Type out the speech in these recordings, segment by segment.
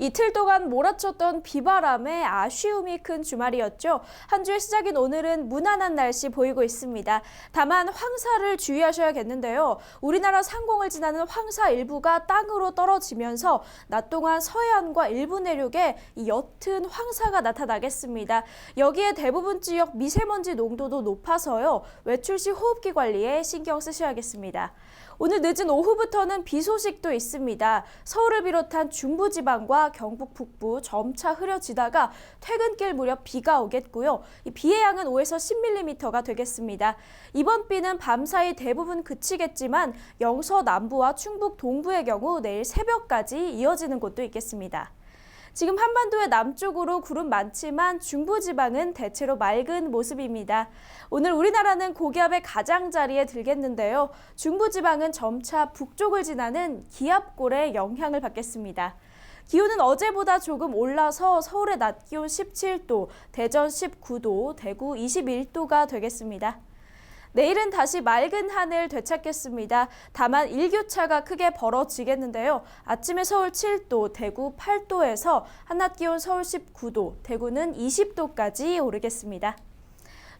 이틀 동안 몰아쳤던 비바람에 아쉬움이 큰 주말이었죠. 한 주의 시작인 오늘은 무난한 날씨 보이고 있습니다. 다만 황사를 주의하셔야겠는데요. 우리나라 상공을 지나는 황사 일부가 땅으로 떨어지면서 낮 동안 서해안과 일부 내륙에 이 옅은 황사가 나타나겠습니다. 여기에 대부분 지역 미세먼지 농도도 높아서요. 외출 시 호흡기 관리에 신경 쓰셔야겠습니다. 오늘 늦은 오후부터는 비 소식도 있습니다. 서울을 비롯한 중부지방과 경북 북부 점차 흐려지다가 퇴근길 무렵 비가 오겠고요. 이 비의 양은 5에서 10mm가 되겠습니다. 이번 비는 밤사이 대부분 그치겠지만 영서 남부와 충북 동부의 경우 내일 새벽까지 이어지는 곳도 있겠습니다. 지금 한반도의 남쪽으로 구름 많지만 중부지방은 대체로 맑은 모습입니다. 오늘 우리나라는 고기압의 가장자리에 들겠는데요. 중부지방은 점차 북쪽을 지나는 기압골의 영향을 받겠습니다. 기온은 어제보다 조금 올라서 서울의 낮 기온 17도, 대전 19도, 대구 21도가 되겠습니다. 내일은 다시 맑은 하늘 되찾겠습니다. 다만 일교차가 크게 벌어지겠는데요. 아침에 서울 7도, 대구 8도에서 한낮 기온 서울 19도, 대구는 20도까지 오르겠습니다.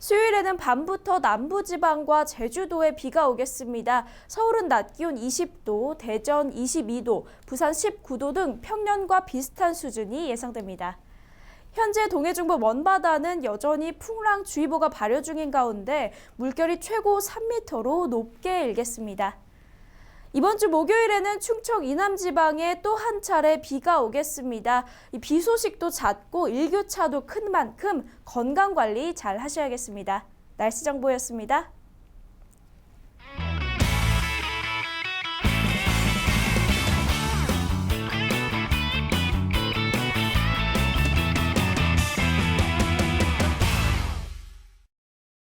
수요일에는 밤부터 남부지방과 제주도에 비가 오겠습니다. 서울은 낮 기온 20도, 대전 22도, 부산 19도 등 평년과 비슷한 수준이 예상됩니다. 현재 동해중부 먼바다는 여전히 풍랑주의보가 발효 중인 가운데 물결이 최고 3m로 높게 일겠습니다. 이번 주 목요일에는 충청 이남 지방에 또 한 차례 비가 오겠습니다. 이비 소식도 잦고 일교차도 큰 만큼 건강 관리 잘 하셔야겠습니다. 날씨 정보였습니다.